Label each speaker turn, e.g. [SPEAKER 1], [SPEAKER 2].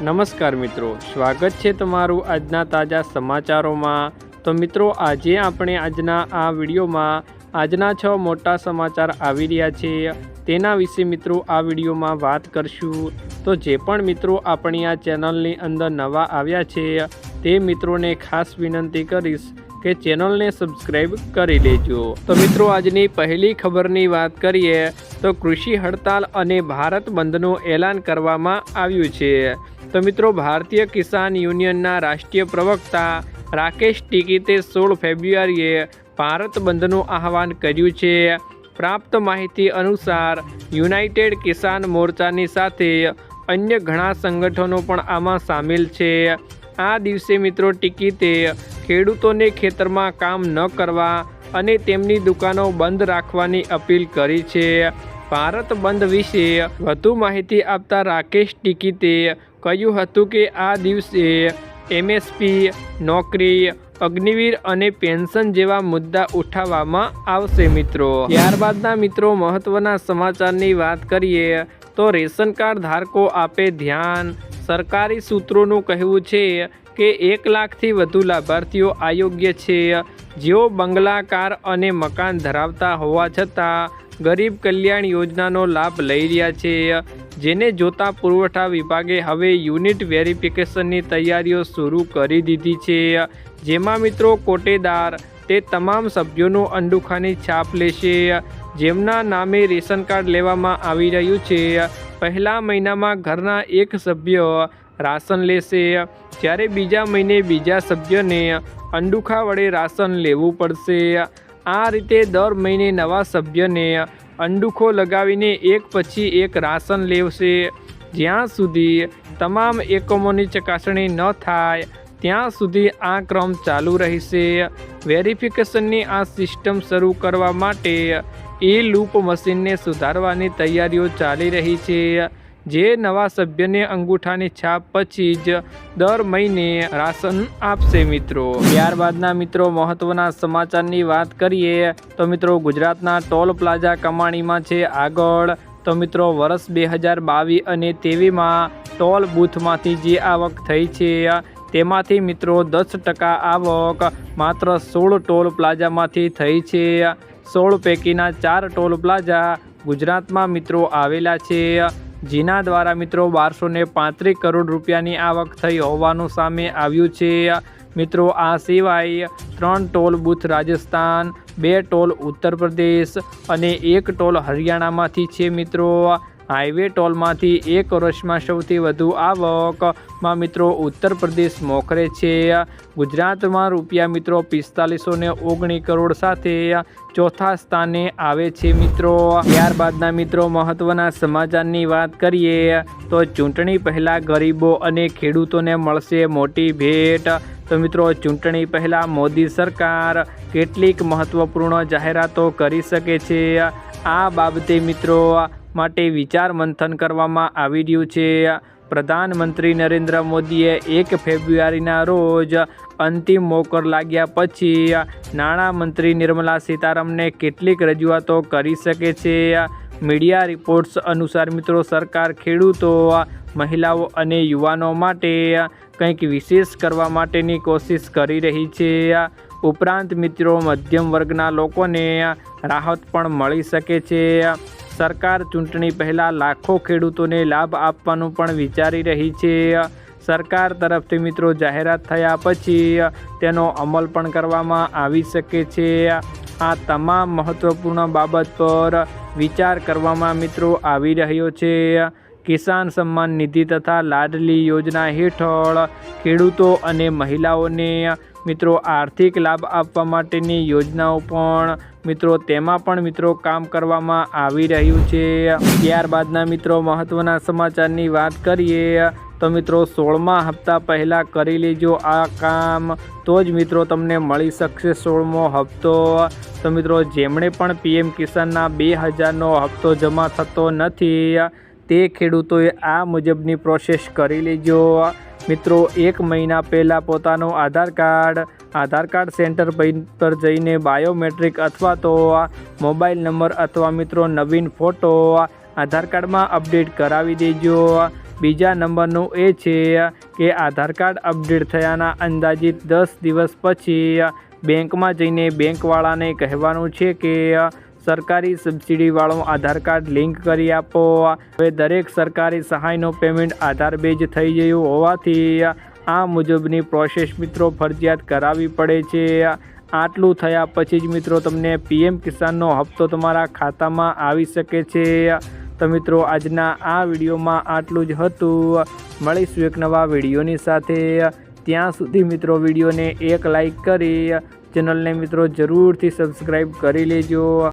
[SPEAKER 1] નમસ્કાર મિત્રો, સ્વાગત છે તમારું આજના તાજા સમાચારોમાં. તો મિત્રો, આજે આપણે આજના આ વિડીયોમાં આજના છ મોટા સમાચાર આવી રહ્યા છે. તેના વિશે મિત્રો આ વિડીયોમાં વાત કરશું. તો જે પણ મિત્રો આપણી આ ચેનલની અંદર નવા આવ્યા છે, તે મિત્રોને ખાસ વિનંતી કરીશ કે ચેનલને સબસ્ક્રાઈબ કરી લેજો તો મિત્રો, આજની પહેલી ખબરની વાત કરીએ તો કૃષિ હડતાલ અને ભારત બંધનું એલાન કરવામાં આવ્યું છે. તો મિત્રો, ભારતીય કિસાન યુનિયનના રાષ્ટ્રીય પ્રવક્તા રાકેશ ટિકિતે સોળ ફેબ્રુઆરીએ ભારત બંધનું આહવાન કર્યું છે. પ્રાપ્ત માહિતી અનુસાર, યુનાઇટેડ કિસાન મોરચાની સાથે અન્ય ઘણા સંગઠનો પણ આમાં સામેલ છે. આ દિવસે મિત્રો ટિકિતે ખેડૂતોને ખેતરમાં કામ ન કરવા અને તેમની દુકાનો બંધ રાખવાની અપીલ કરી છે. ભારત બંધ વિશે વધુ માહિતી આપતા રાકેશ ટિકિતે કહ્યું હતું કે આ દિવસે એમએસપી, નોકરી, અગ્નિવીર અને પેન્શન જેવા મુદ્દા ઉઠાવવામાં આવશે મિત્રો. ત્યારબાદના મિત્રો મહત્વના સમાચારની વાત કરીએ તો રેશન કાર્ડ ધારકો આપે ધ્યાન. સરકારી સૂત્રોનું કહેવું છે કે એક લાખથી વધુ લાભાર્થીઓ અયોગ્ય છે. જેઓ બંગલા કાર અને મકાન ધરાવતા હોવા છતાં ગરીબ કલ્યાણ યોજનાનો લાભ લઈ રહ્યા છે. જેને જોતા પુરવઠા વિભાગે હવે યુનિટ વેરિફિકેશનની તૈયારીઓ શરૂ કરી દીધી છે. જેમાં મિત્રો કોટેદાર તે તમામ સભ્યોનું અંડુખાની છાપ લેશે. જેમના નામે રેશન કાર્ડ લેવામાં આવી રહ્યું છે. પહેલા મહિનામાં ઘરના એક સભ્ય રાશન લેશે. જ્યારે બીજા મહિને બીજા સભ્યને અંડુખા વડે રાશન લેવું પડશે. આ રીતે દર મહિને નવા સભ્યને અંડુખો લગાવીને એક પછી એક રાશન લેવશે. જ્યાં સુધી તમામ એકમોની ચકાસણી ન થાય ત્યાં સુધી આ ક્રમ ચાલુ રહેશે. વેરિફિકેશનની આ સિસ્ટમ શરૂ કરવા માટે એ લૂપ મશીનને સુધારવાની તૈયારીઓ ચાલી રહી છે. જે નવા સભ્યને અંગૂઠાની છાપ પછી જ દર મહિને રાશન આપશે મિત્રો. ત્યારબાદના મિત્રો, મહત્વના સમાચારની વાત કરીએ તો મિત્રો, ગુજરાતના ટોલ પ્લાઝા કમાણીમાં છે આગળ. તો મિત્રો, વર્ષ બે હજાર બાવીસ અને તેવીમાં ટોલ બૂથમાંથી જે આવક થઈ છે તેમાંથી મિત્રો દસ ટકા આવક માત્ર સોળ ટોલ પ્લાઝામાંથી થઈ છે. સોળ પૈકીના ચાર ટોલ પ્લાઝા ગુજરાતમાં મિત્રો આવેલા છે. જેના દ્વારા મિત્રો બારસો પાંત્રીસ કરોડ રૂપિયાની આવક થઈ હોવાનું સામે આવ્યું છે. મિત્રો આ સિવાય ત્રણ ટોલ બુથ રાજસ્થાન, બે ટોલ ઉત્તર પ્રદેશ અને એક ટોલ હરિયાણામાંથી છે મિત્રો. હાઈવે ટોલમાંથી એક વર્ષમાં સૌથી વધુ આવકમાં મિત્રો, ઉત્તર પ્રદેશ મોખરે છે. ગુજરાતમાં રૂપિયા મિત્રો પિસ્તાલીસો ને ઓગણીસ કરોડ સાથે ચોથા સ્થાને આવે છે મિત્રો. ત્યારબાદના મિત્રો, મહત્વના સમાચારની વાત કરીએ તો ચૂંટણી પહેલાં ગરીબો અને ખેડૂતોને મળશે મોટી ભેટ. તો મિત્રો, ચૂંટણી પહેલાં મોદી સરકાર કેટલીક મહત્વપૂર્ણ જાહેરાતો કરી શકે છે? આ બાબતે મિત્રો માટે વિચાર મંથન કરવામાં આવી રહ્યું છે. પ્રધાનમંત્રી નરેન્દ્ર મોદીએ એક ફેબ્રુઆરીના રોજ અંતિમ મોકર લાગ્યા પછી નાણામંત્રી નિર્મલા સીતારામને કેટલીક રજૂઆતો કરી શકે છે. મીડિયા રિપોર્ટ્સ અનુસાર મિત્રો, સરકાર ખેડૂતો મહિલાઓ અને યુવાનો માટે કંઈક વિશેષ કરવા માટેની કોશિશ કરી રહી છે. ઉપરાંત મિત્રો, મધ્યમ વર્ગના લોકોને રાહત પણ મળી શકે છે. સરકાર ચૂંટણી પહેલાં લાખો ખેડૂતોને લાભ આપવાનું પણ વિચારી રહી છે. સરકાર તરફથી મિત્રો, જાહેરાત થયા પછી તેનો અમલ પણ કરવામાં આવી શકે છે. આ તમામ મહત્ત્વપૂર્ણ બાબત પર વિચાર કરવામાં મિત્રો આવી રહ્યો છે. કિસાન સન્માન નિધિ તથા લાડલી યોજના હેઠળ ખેડૂતો અને મહિલાઓને મિત્રો આર્થિક લાભ આપવા માટેની યોજનાઓ પણ મિત્રો તેમાં પણ મિત્રો કામ કરવામાં આવી રહ્યું છે. ત્યારબાદના મિત્રો મહત્ત્વના સમાચારની વાત કરીએ. તો મિત્રો, સોળમા હપ્તા પહેલાં કરી લેજો આ કામ. તો જ મિત્રો, તમને મળી શકશે સોળમો હપ્તો. તો મિત્રો, જેમણે પણ પીએમ કિસાનના બે હજારનો હપ્તો જમા થતો નથી, તે ખેડૂતોએ આ મુજબની પ્રોસેસ કરી લેજો. મિત્રો, એક મહિના પહેલાં પોતાનું Aadhaar card Aadhaar card centre પર જઈને બાયોમેટ્રિક અથવા તો મોબાઈલ નંબર અથવા મિત્રો નવીન ફોટો આધાર કાર્ડમાં અપડેટ કરાવી દેજો. બીજા નંબરનું એ છે કે આધાર કાર્ડ અપડેટ થયાના અંદાજિત દસ દિવસ પછી બેંકમાં જઈને બેંકવાળાને કહેવાનું છે કે સરકારી સબસિડીવાળું આધાર કાર્ડ લિંક કરી આપો. હવે દરેક સરકારી સહાયનું પેમેન્ટ આધાર બેઝ થઈ ગયું હોવાથી આ મુજબની પ્રોસેસ મિત્રો ફરજિયાત કરાવવી પડે છે. આટલું થયા પછી જ મિત્રો તમને પીએમ કિસાનનો હપ્તો તમારા ખાતામાં આવી શકે છે. તો મિત્રો, આજના આ વિડીયોમાં આટલું જ હતું. મળીશું એક નવા વિડીયોની સાથે. ત્યાં સુધી મિત્રો, વિડીયોને એક લાઈક કરી. ચેનલને મિત્રો, જરૂરથી સબસ્ક્રાઈબ કરી લેજો.